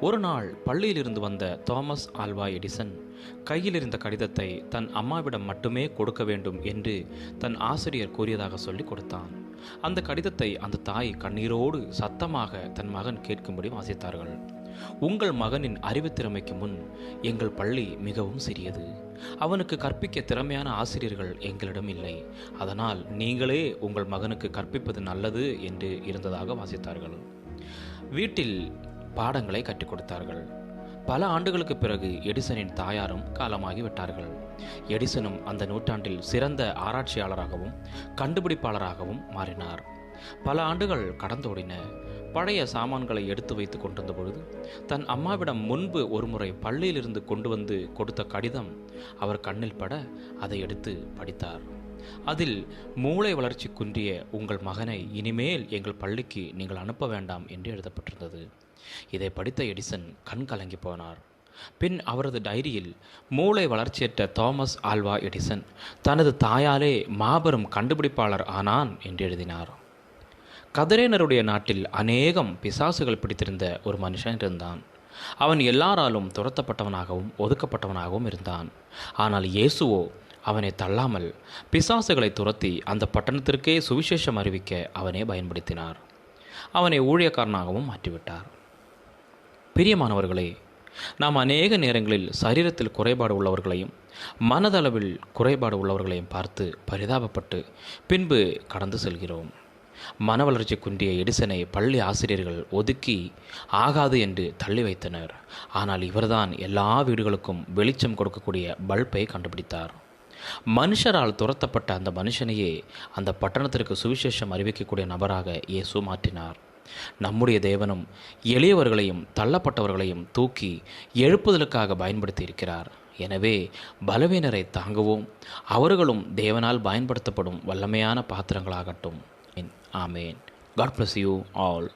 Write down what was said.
ஒரு நாள் பள்ளியிலிருந்து வந்த தாமஸ் ஆல்வா எடிசன் கையில் இருந்த கடிதத்தை தன் அம்மாவிடம் மட்டுமே கொடுக்க வேண்டும் என்று தன் ஆசிரியர் கூறியதாக சொல்லி கொடுத்தான். அந்த கடிதத்தை அந்த தாய் கண்ணீரோடு சத்தமாக தன் மகன் கேட்கும்படி வாசித்தார்கள். உங்கள் மகனின் அறிவுத்திறமைக்கு முன் எங்கள் பள்ளி மிகவும் சிறியது. அவனுக்கு கற்பிக்க திறமையான ஆசிரியர்கள் எங்களிடம் இல்லை. அதனால் நீங்களே உங்கள் மகனுக்கு கற்பிப்பது நல்லது என்று இருந்ததாக வாசித்தார்கள். வீட்டில் பாடங்களை கற்றுக் கொடுத்தார்கள் பல ஆண்டுகளுக்கு பிறகு எடிசனின் தாயாரும் காலமாகி விட்டார்கள் எடிசனும் அந்த நூற்றாண்டில் சிறந்த ஆராய்ச்சியாளராகவும் கண்டுபிடிப்பாளராகவும் மாறினார். பல ஆண்டுகள் கடந்தோடின பழைய சாமான்களை எடுத்து வைத்து கொண்டிருந்த பொழுது தன் அம்மாவிடம் முன்பு ஒருமுறை பள்ளியிலிருந்து கொண்டு வந்து கொடுத்த கடிதம் அவர் கண்ணில் பட அதை எடுத்து படித்தார். அதில் மூளை வளர்ச்சி குன்றிய உங்கள் மகனை இனிமேல் எங்கள் பள்ளிக்கு நீங்கள் அனுப்ப வேண்டாம் என்று எழுதப்பட்டிருந்தது. இதை படித்த எடிசன் கண் கலங்கி போனார். பின் அவரது டைரியில் மூளை வளர்ச்சியற்ற தாமஸ் ஆல்வா எடிசன் தனது தாயாலே மாபெரும் கண்டுபிடிப்பாளர் ஆனான் என்று எழுதினார். கதிரேனருடைய நாட்டில் அநேகம் பிசாசுகள் பிடித்திருந்த ஒரு மனுஷன் இருந்தான். அவன் எல்லாராலும் துரத்தப்பட்டவனாகவும் ஒதுக்கப்பட்டவனாகவும் இருந்தான். ஆனால் இயேசுவோ அவனை தள்ளாமல் பிசாசுகளை துரத்தி அந்த பட்டணத்திற்கே சுவிசேஷம் அறிவிக்க அவனே பயன்படுத்தினார். அவனை ஊழியக்காரனாகவும் மாற்றிவிட்டார். பிரியமானவர்களே நாம் அநேக நேரங்களில் சரீரத்தில் குறைபாடு உள்ளவர்களையும் மனதளவில் குறைபாடு உள்ளவர்களையும் பார்த்து பரிதாபப்பட்டு பின்பு கடந்து செல்கிறோம். மன வளர்ச்சி குன்றிய எடிசனை பள்ளி ஆசிரியர்கள் ஒதுக்கி ஆகாது என்று தள்ளி வைத்தனர். ஆனால் இவர்தான் எல்லா வீடுகளுக்கும் வெளிச்சம் கொடுக்கக்கூடிய பல்பை கண்டுபிடித்தார். மனுஷரால் துரத்தப்பட்ட அந்த மனுஷனையே அந்த பட்டணத்திற்கு சுவிசேஷம் அறிவிக்கக்கூடிய நபராக இயேசு மாற்றினார். நம்முடைய தேவனும் எளியவர்களையும் தள்ளப்பட்டவர்களையும் தூக்கி எழுப்புதலுக்காக பயன்படுத்தி இருக்கிறார் எனவே பலவீனரை தாங்குவோம். அவர்களும் தேவனால் பயன்படுத்தப்படும் வல்லமையான பாத்திரங்களாகட்டும். ஆமேன். God bless you all